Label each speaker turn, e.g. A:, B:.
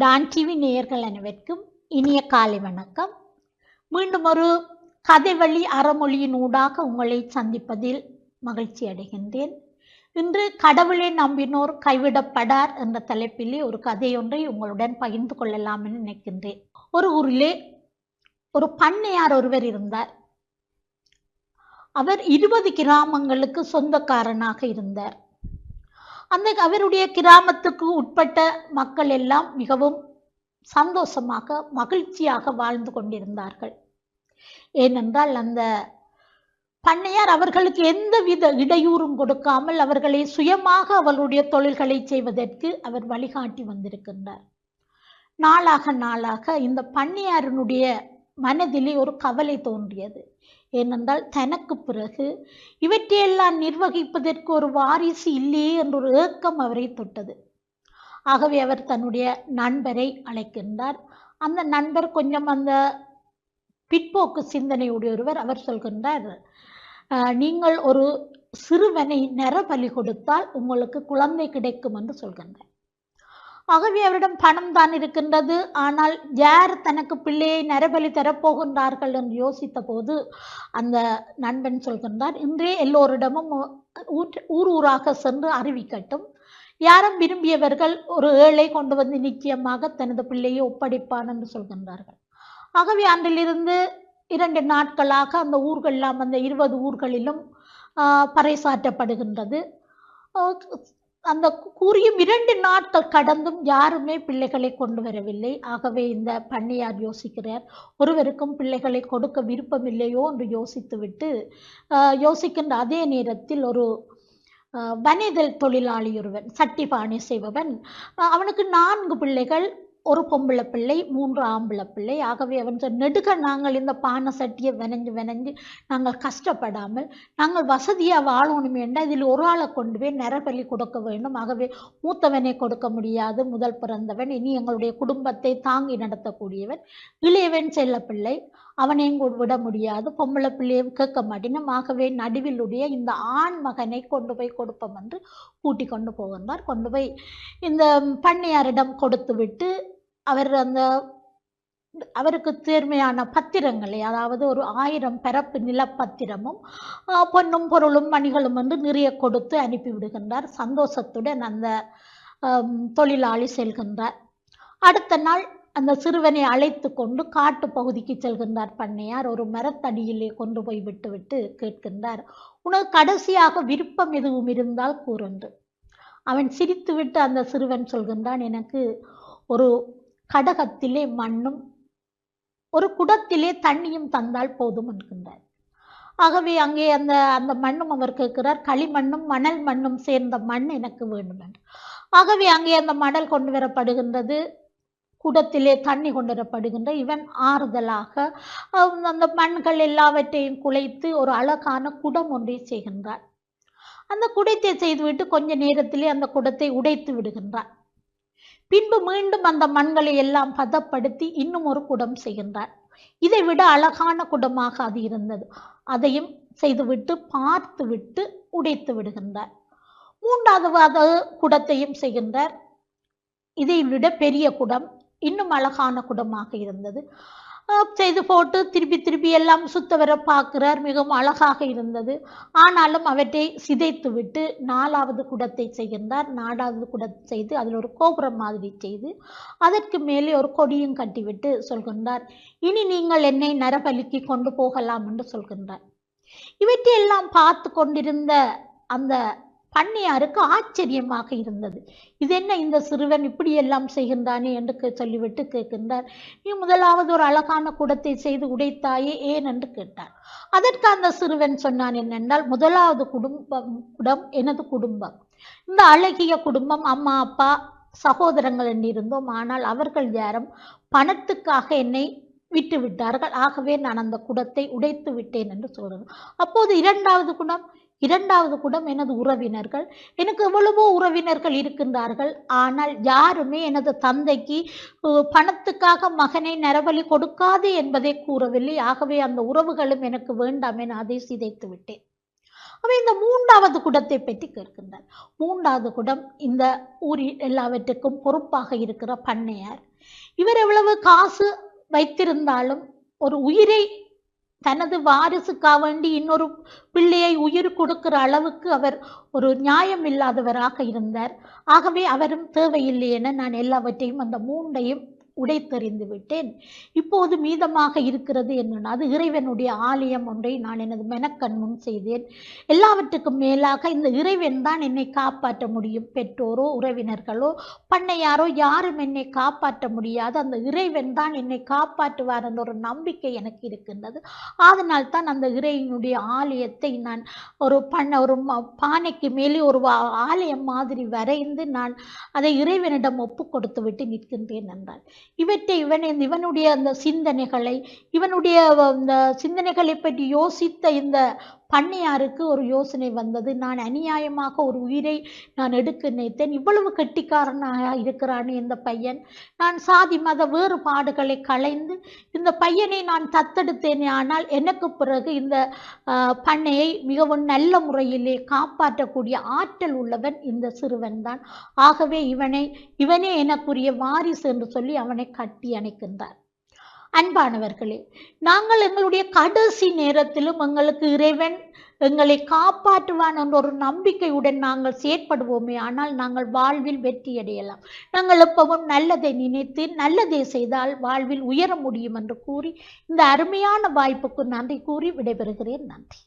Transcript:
A: Don TV நேயர்கள் அனைவருக்கும் இனிய காலை வணக்கம். மீண்டும் ஒரு கதை வழி அறமொழியின் ஊடாக உங்களை சந்திப்பதில் மகிழ்ச்சி அடைகின்றேன். இன்று கடவுளை நம்பினோர் கைவிடப்படார் என்ற தலைப்பிலே ஒரு கதையொன்றை உங்களுடன் பகிர்ந்து கொள்ளலாம் என நினைக்கின்றேன். ஒரு ஊரிலே ஒரு பண்ணையார் ஒருவர் இருந்தார். அவர் இருபது கிராமங்களுக்கு சொந்தக்காரனாக இருந்தார். அந்த அவருடைய கிராமத்துக்கு உட்பட்ட மக்கள் எல்லாம் மிகவும் சந்தோஷமாக மகிழ்ச்சியாக வாழ்ந்து கொண்டிருந்தார்கள். ஏனென்றால் அந்த பண்ணையார் அவர்களுக்கு எந்த வித இடையூறும் கொடுக்காமல் அவர்களை சுயமாக அவர்களுடைய தொழில்களை செய்வதற்கு அவர் வழிகாட்டி வந்திருக்கின்றார். நாளாக நாளாக இந்த பண்ணையாரனுடைய மனதிலே ஒரு கவலை தோன்றியது. ஏனென்றால் தனக்கு பிறகு இவற்றையெல்லாம் நிர்வகிப்பதற்கு ஒரு வாரிசு இல்லையே என்ற ஒரு ஏக்கம் அவரை தொட்டது. ஆகவே அவர் தன்னுடைய நண்பரை அழைக்கின்றார். அந்த நண்பர் கொஞ்சம் அந்த பிற்போக்கு சிந்தனையுடையவர் அவர் சொல்கின்றார் நீங்கள் ஒரு சிறுவனை நரபலி கொடுத்தால் உங்களுக்கு குழந்தை கிடைக்கும் என்று சொல்கின்றார். ஆகவே அவரிடம் பணம் தான் இருக்கின்றது. ஆனால் யார் தனக்கு பிள்ளையை நரபலி தரப்போகின்றார்கள் என்று யோசித்த போது அந்த நண்பன் சொல்கின்றார் இன்றே எல்லோரிடமும் ஊர் ஊர் ஊராக சென்று அறிவிக்கட்டும். யாரும் விரும்பியவர்கள் ஒரு ஏழை கொண்டு வந்து நிச்சயமாக தனது பிள்ளையை ஒப்படைப்பான் என்று சொல்கின்றார்கள். ஆகவே அன்றிலிருந்து இரண்டு நாட்களாக அந்த ஊர்களெல்லாம் அந்த இருபது ஊர்களிலும் பறைசாற்றப்படுகின்றது. அந்த கூறியும் இரண்டு நாட்கள் கடந்தும் யாருமே பிள்ளைகளை கொண்டு வரவில்லை. ஆகவே இந்த பண்ணையார் யோசிக்கிறார். ஒருவருக்கும் பிள்ளைகளை கொடுக்க விருப்பமில்லையோ என்று யோசித்துவிட்டு யோசிக்கின்ற அதே நேரத்தில் ஒரு வனிதல் தொழிலாளி ஒருவன் சட்டி பானை செய்பவன் அவனுக்கு நான்கு பிள்ளைகள் ஒரு பொம்பளை பிள்ளை மூன்று ஆம்பளை பிள்ளை. ஆகவே அவன் சொல் நெடுக நாங்கள் இந்த பானை சட்டியை வினைஞ்சு வினைஞ்சு நாங்கள் கஷ்டப்படாமல் நாங்கள் வசதியாக வாழணும் என்றால் இதில் ஒரு ஆளை கொண்டு போய் நரபலி கொடுக்க வேண்டும். ஆகவே மூத்தவனை கொடுக்க முடியாது முதல் பிறந்தவன். இனி எங்களுடைய குடும்பத்தை தாங்கி நடத்தக்கூடியவன் இளையவன் செல்ல பிள்ளை. அவனையும் விட முடியாது பொம்பளை பிள்ளையும் கேட்க மாட்டேனும். ஆகவே நடுவிலுடைய இந்த ஆண் மகனை கொண்டு போய் கொடுப்போம் என்று கூட்டி கொண்டு போகின்றார். கொண்டு போய் இந்த பண்ணையாரிடம் கொடுத்து விட்டு அவர் அந்த அவருக்கு தேர்மையான பத்திரங்களை அதாவது ஒரு ஆயிரம் பரப்பு நிலப்பத்திரமும் பொன்னும் பொருளும் மணிகளும் வந்து நிறைய கொடுத்து அனுப்பி விடுகின்றார். சந்தோஷத்துடன் அந்த தொழிலாளி செல்கின்றார். அடுத்த நாள் அந்த சிறுவனை அழைத்து கொண்டு காட்டு பகுதிக்கு செல்கின்றார் பண்ணையார். ஒரு மரத்தடியிலே கொண்டு போய் விட்டுவிட்டு கேட்கின்றார். உனக்கு கடைசியாக விருப்பம் எதுவும் இருந்தால் கூறுண்டு. அவன் சிரித்துவிட்டு அந்த சிறுவன் சொல்கின்றான் எனக்கு ஒரு கடகத்திலே மண்ணும் ஒரு குடத்திலே தண்ணியும் தந்தால் போதும் என்கின்றார். ஆகவே அங்கே அந்த அந்த மண்ணும் அவர் கேட்கிறார் களிமண்ணும் மணல் மண்ணும் சேர்ந்த மண் எனக்கு வேண்டும் என்று. ஆகவே அங்கே அந்த மணல் கொண்டு வரப்படுகின்றது குடத்திலே தண்ணி கொண்டு வரப்படுகின்ற இவன் ஆறுதலாக அந்த மண்கள் எல்லாவற்றையும் குலைத்து ஒரு அழகான குடம் ஒன்றை செய்கின்றார். அந்த குடத்தை செய்துவிட்டு கொஞ்ச நேரத்திலே அந்த குடத்தை உடைத்து விடுகின்றார். பின்பு மீண்டும் அந்த மண்களை எல்லாம் பதப்படுத்தி இன்னும் ஒரு குடம் செய்கின்றார். இதை விட அழகான குடமாக அது இருந்தது. அதையும் செய்துவிட்டு பார்த்துவிட்டு உடைத்து விடுகின்றார். மூன்றாவது குடத்தையும் செய்கின்றார். இதை விட பெரிய குடம் இன்னும் அழகான குடமாக இருந்தது. செய்து போட்டு திருப்பி திருப்பி எல்லாம் சுத்த வர பார்க்கிறார். மிகவும் அழகாக இருந்தது. ஆனாலும் அவற்றை சிதைத்து விட்டு நாலாவது குடத்தை செய்கின்றார். நாலாவது குடத்தை செய்து அதில் ஒரு கோபுரம் மாதிரி செய்து அதற்கு மேலே ஒரு கொடியும் கட்டிவிட்டு சொல்கின்றார் இனி நீங்கள் என்னை நரபலிக்கு கொண்டு போகலாம் என்று சொல்கின்றார். இவற்றையெல்லாம் பார்த்து கொண்டிருந்த அந்த பண்ணையாருக்கு ஆச்சரியமாக இருந்தது. இது என்ன இந்த சிறுவன் இப்படியெல்லாம் செய்கின்றானே? என்று சொல்லிவிட்டு கேட்கின்றார். நீ முதலாவது ஒரு அழகான குடத்தை செய்து உடைத்தாயே ஏன்? என்று கேட்டார். அதற்கு அந்த சிறுவன் சொன்னான் என்னென்றால் முதலாவது குடும்பம் குடம் எனது குடும்பம். இந்த அழகிய குடும்பம் அம்மா அப்பா சகோதரங்கள் என்றிருந்தோம். ஆனால் அவர்கள் யாரும் பணத்துக்காக என்னை விட்டு விட்டார்கள் ஆகவே நான் அந்த குடத்தை உடைத்து விட்டேன் என்று சொல்கிறேன் அப்போது இரண்டாவது குணம் இரண்டாவது குடம் எனது உறவினர்கள். எனக்கு எவ்வளவோ உறவினர்கள் இருக்கின்றார்கள். ஆனால் யாருமே எனது தந்தைக்கு பணத்துக்காக மகனை நரபலி கொடுக்காது என்பதை கூறவில்லை. ஆகவே அந்த உறவுகளும் எனக்கு வேண்டாம் என அதை சிதைத்து விட்டேன். அவன் இந்த மூன்றாவது குடத்தை பற்றி கேட்கின்றார் மூன்றாவது குடம் இந்த ஊரில் எல்லாவற்றுக்கும் பொறுப்பாக இருக்கிற பண்ணையார். இவர் எவ்வளவு காசு வைத்திருந்தாலும் ஒரு உயிரை தனது வாரிசுக்காக வேண்டி இன்னொரு பிள்ளையை உயிர் கொடுக்கிற அளவுக்கு அவர் ஒரு நியாயம் இல்லாதவராக இருந்தார். ஆகவே அவரும் தேவையில்லை என நான் எல்லாவற்றையும் அந்த மூண்டையும் உடைத்தறிந்து விட்டேன் இப்போது மீதமாக இருக்கிறது என்னன்னா அது இறைவனுடைய ஆலயம் ஒன்றை நான் எனது மெனக்கண் முன் செய்தேன். எல்லாவற்றுக்கும் மேலாக இந்த இறைவன் தான் என்னை காப்பாற்ற முடியும். பெற்றோரோ உறவினர்களோ பண்ணையாரோ யாரும் என்னை காப்பாற்ற முடியாது. அந்த இறைவன் தான் என்னை காப்பாற்றுவார் என்ற ஒரு நம்பிக்கை எனக்கு இருக்கின்றது. அதனால் தான் அந்த இறைவனுடைய ஆலயத்தை நான் ஒரு பண்ண ஒரு பானைக்கு மேலே ஒரு வா- ஆலயம் மாதிரி வரைந்து நான் அதை இறைவனிடம் ஒப்பு கொடுத்து விட்டு நிற்கின்றேன் என்றார் இவற்றை இவன் இவனுடைய அந்த சிந்தனைகளை இவனுடைய அந்த சிந்தனைகளை பற்றி யோசித்த இந்த பண்ணையாருக்கு ஒரு யோசனை வந்தது. நான் அநியாயமாக ஒரு உயிரை நான் எடுக்க நினைத்தேன் இவ்வளவு கெட்டிக்காரனாக இருக்கிறான் இந்த பையன். நான் சாதி மத வேறுபாடுகளை களைந்து இந்த பையனை நான் தத்தெடுத்தேனே. ஆனால் எனக்கு பிறகு இந்த பண்ணையை மிகவும் நல்ல முறையிலே காப்பாற்றக்கூடிய ஆற்றல் உள்ளவன் இந்த சிறுவன் தான் ஆகவே இவனை இவனே எனக்குரிய வாரிசு என்று சொல்லி அவனை கட்டி அணைக்கின்றார். அன்பானவர்களே நாங்கள் எங்களுடைய கடைசி நேரத்திலும் எங்களுக்கு இறைவன் எங்களை காப்பாற்றுவான் என்ற ஒரு நம்பிக்கையுடன் நாங்கள் செயற்படுவோமே ஆனால் நாங்கள் வாழ்வில் வெற்றியடையலாம் நாங்கள் எப்பவும் நல்லதை நினைத்து நல்லதை செய்தால் வாழ்வில் உயர முடியும் என்று கூறி இந்த அருமையான வாய்ப்புக்கு நன்றி கூறி விடைபெறுகிறேன். நன்றி.